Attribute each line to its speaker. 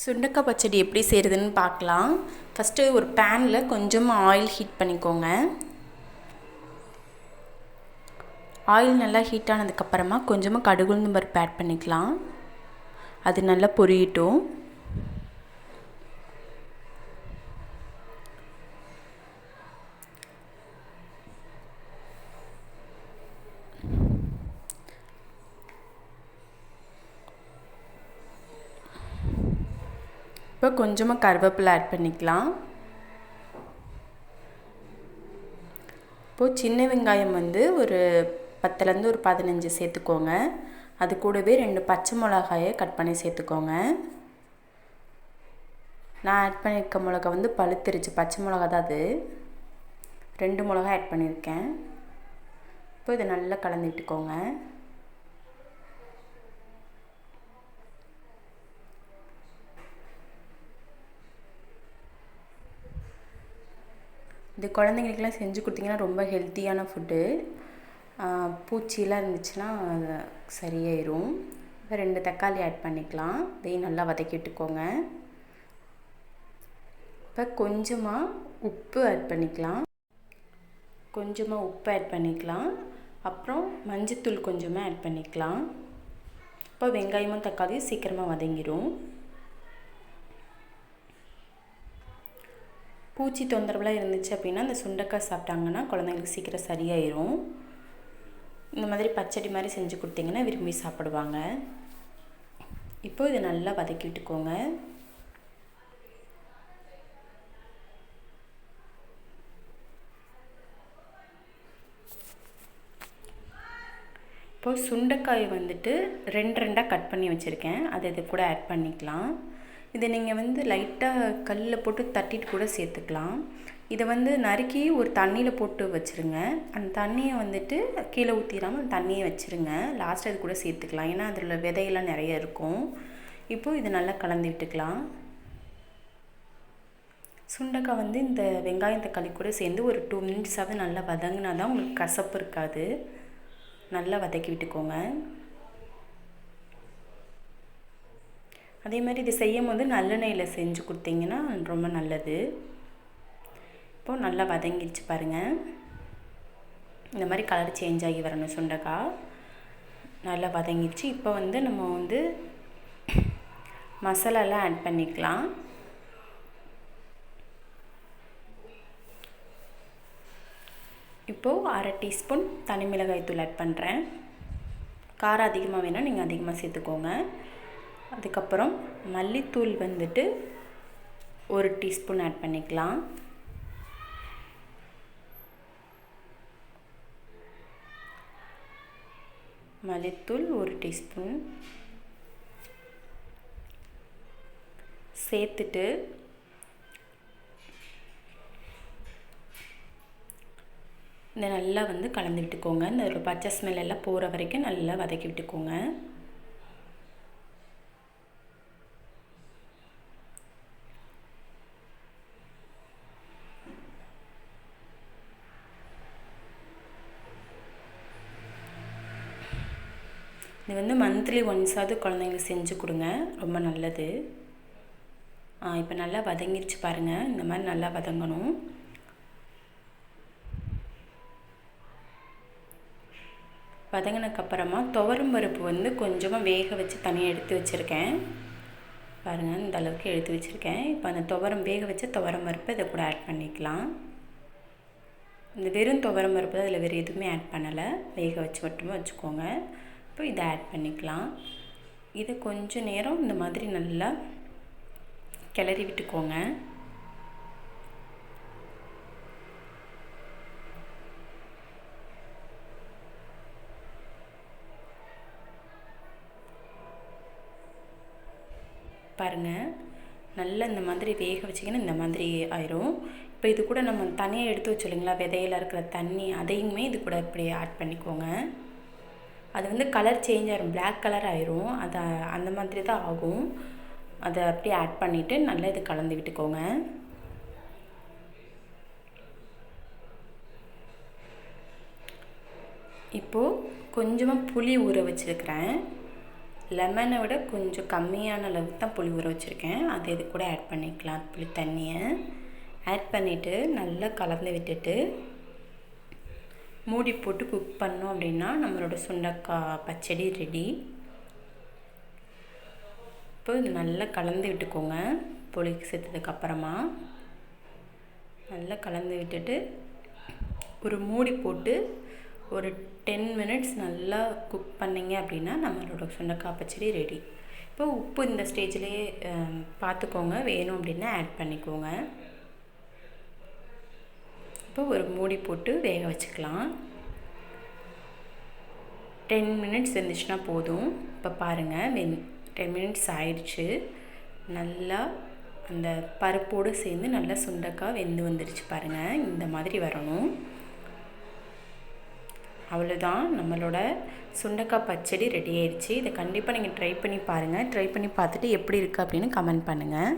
Speaker 1: சுண்டக்காய் பச்சடி எப்படி செய்கிறதுன்னு பார்க்கலாம். ஃபஸ்ட்டு ஒரு பேனில் கொஞ்சமாக ஆயில் ஹீட் பண்ணிக்கோங்க. ஆயில் நல்லா ஹீட் ஆனதுக்கப்புறமா கொஞ்சமாக கடுகுளுந்து பருப்பு ஆட் பண்ணிக்கலாம். அது நல்லா பொரியட்டும். இப்போ கொஞ்சமாக கருவேப்பிலை ஆட் பண்ணிக்கலாம். இப்போது சின்ன வெங்காயம் வந்து ஒரு பத்துலேருந்து ஒரு பதினஞ்சு சேர்த்துக்கோங்க. அது கூடவே ரெண்டு பச்சை மிளகாயை கட் பண்ணி சேர்த்துக்கோங்க. நான் ஆட் பண்ணியிருக்க மிளகா வந்து பழுத்துருச்சு. பச்சை மிளகா தான் அது. ரெண்டு மிளகா ஆட் பண்ணியிருக்கேன் இப்போ இதை நல்லா கலந்துட்டுக்கோங்க இது குழந்தைங்களுக்குலாம் செஞ்சு கொடுத்தீங்கன்னா ரொம்ப ஹெல்த்தியான ஃபுட்டு. பூச்சிலாம் இருந்துச்சுன்னா அது சரியாயிரும். ரெண்டு தக்காளி ஆட் பண்ணிக்கலாம். இதையும் நல்லா வதக்கிட்டுக்கோங்க இப்போ கொஞ்சமாக உப்பு ஆட் பண்ணிக்கலாம். கொஞ்சமாக உப்பு ஆட் பண்ணிக்கலாம். அப்புறம் மஞ்சத்தூள் கொஞ்சமாக ஆட் பண்ணிக்கலாம். இப்போ வெங்காயமும் தக்காளியும் சீக்கிரமாக வதங்கிடும் பூச்சி தொந்தரவுலாம் இருந்துச்சு அப்படின்னா அந்த சுண்டைக்காய் சாப்பிட்டாங்கன்னா குழந்தைங்களுக்கு சீக்கிரம் சரியாயிரும். இந்த மாதிரி பச்சடி மாதிரி செஞ்சு கொடுத்தீங்கன்னா விரும்பி சாப்பிடுவாங்க. இப்போ இதை நல்லா வதக்கி விட்டுக்கோங்க. இப்போது சுண்டைக்காய் வந்துட்டு ரெண்டு ரெண்டாக கட் பண்ணி வச்சுருக்கேன். அதை இது கூட ஆட் பண்ணிக்கலாம். இதை நீங்கள் வந்து லைட்டாக கல்லில் போட்டு தட்டிட்டு கூட சேர்த்துக்கலாம். இதை வந்து நறுக்கி ஒரு தண்ணியில் போட்டு வச்சுருங்க. அந்த தண்ணியை வந்துட்டு கீழே ஊற்றிடாமல் அந்த தண்ணியை வச்சுருங்க. லாஸ்ட் அது கூட சேர்த்துக்கலாம். ஏன்னா அதில் விதையெல்லாம் நிறைய இருக்கும். இப்போது இதை நல்லா கலந்து விட்டுக்கலாம். சுண்டக்காய் வந்து இந்த வெங்காயம் தக்காளி கூட சேர்ந்து ஒரு டூ மினிட்ஸாவது நல்லா வதங்கினா தான் உங்களுக்கு கசப்பு இருக்காது. நல்லா வதக்கி விட்டுக்கோங்க. அதே மாதிரி இது செய்யும் போது நல்லெண்ணெயில் செஞ்சு கொடுத்தீங்கன்னா ரொம்ப நல்லது. இப்போது நல்லா வதங்கிடுச்சு பாருங்கள் இந்த மாதிரி கலர் சேஞ்ச் ஆகி வரணும் சுண்டக்காய். நல்லா வதங்கிடுச்சு இப்போ வந்து நம்ம வந்து மசாலாலாம் ஆட் பண்ணிக்கலாம். இப்போது அரை டீஸ்பூன் தனி மிளகாய் தூள் ஆட் பண்ணுறேன் காரம் அதிகமாக வேணால் நீங்கள் அதிகமாக சேர்த்துக்கோங்க. அதுக்கப்புறம் மல்லித்தூள் வந்துட்டு ஒரு டீஸ்பூன் ஆட் பண்ணிக்கலாம். மல்லித்தூள் ஒரு டீஸ்பூன். சேர்த்துட்டு இந்த நல்லா வந்து கலந்து விட்டுக்கோங்க. இந்த ஒரு பச்சை ஸ்மெல் எல்லாம் போகிற வரைக்கும் நல்லா வதக்கி விட்டுக்கோங்க. இது வந்து மந்த்லி ஒன்ஸாவது குழந்தைங்களுக்கு செஞ்சு கொடுங்க. ரொம்ப நல்லது. இப்போ நல்லா வதங்கிருச்சு பாருங்கள் இந்த மாதிரி நல்லா வதங்கணும். வதங்கினக்கப்புறமா துவரம் பருப்பு வந்து கொஞ்சமாக வேக வச்சு தனியாக எடுத்து வச்சுருக்கேன். பாருங்கள் இந்த அளவுக்கு எடுத்து வச்சுருக்கேன். இப்போ அந்த துவரம் வேக வச்ச துவரம் பருப்பு இதை கூட ஆட் பண்ணிக்கலாம். இந்த வெறும் துவரம் பருப்பு தான் அதில் வேறு எதுவுமே ஆட் பண்ணலை. வேக வச்சு மட்டுமே வச்சுக்கோங்க. இப்போ இதை ஆட் பண்ணிக்கலாம். இதை கொஞ்சம் நேரம் இந்த மாதிரி நல்லா கிளறி விட்டுக்கோங்க. பாருங்கள் நல்லா இந்த மாதிரி வேக வச்சிங்கன்னா இந்த மாதிரி ஆயிரும். இப்போ இது கூட நம்ம தனியாக எடுத்து வச்சோம் இல்லைங்களா விதையில இருக்கிற தண்ணி அதையுமே இது கூட இப்படி ஆட் பண்ணிக்கோங்க. அது வந்து கலர் சேஞ்ச் ஆகிரும் பிளாக் கலர் ஆயிரும். அதை அந்த மாதிரி தான் ஆகும். அதை அப்படியே ஆட் பண்ணிவிட்டு நல்லா இது கலந்து விட்டுக்கோங்க. இப்போது கொஞ்சமாக புளி ஊற வச்சுருக்கிறேன். லெமனை விட கொஞ்சம் கம்மியான அளவுக்கு தான் புளி ஊற வச்சுருக்கேன். அது இது கூட ஆட் பண்ணிக்கலாம். புளி தண்ணியை ஆட் பண்ணிவிட்டு நல்லா கலந்து விட்டுட்டு மூடி போட்டு குக் பண்ணோம் அப்படின்னா நம்மளோட சுண்டக்காய் பச்சடி ரெடி இப்போ இது நல்லா கலந்து விட்டுக்கோங்க. புளிக்கு சேர்த்ததுக்கப்புறமா நல்லா கலந்து விட்டுட்டு ஒரு மூடி போட்டு ஒரு டென் மினிட்ஸ் நல்லா குக் பண்ணிங்க அப்படின்னா நம்மளோட சுண்டக்காய் பச்சடி ரெடி இப்போ உப்பு இந்த ஸ்டேஜ்லேயே பார்த்துக்கோங்க. வேணும் அப்படின்னா ஆட் பண்ணிக்கோங்க. இப்போ ஒரு மூடி போட்டு வேக வச்சுக்கலாம். டென் மினிட்ஸ் இருந்துச்சுன்னா போதும். இப்போ பாருங்கள் வெந் டென் மினிட்ஸ் ஆயிடுச்சு. நல்லா அந்த பருப்போடு சேர்ந்து நல்லா சுண்டக்காய் வெந்து வந்துடுச்சு பாருங்கள் இந்த மாதிரி வரணும். அவ்வளோதான் நம்மளோட சுண்டக்காய் பச்சடி ரெடி ஆயிடுச்சு. இதை கண்டிப்பாக நீங்கள் ட்ரை பண்ணி பாருங்கள் ட்ரை பண்ணி பார்த்துட்டு எப்படி இருக்குது அப்படின்னு கமெண்ட் பண்ணுங்கள்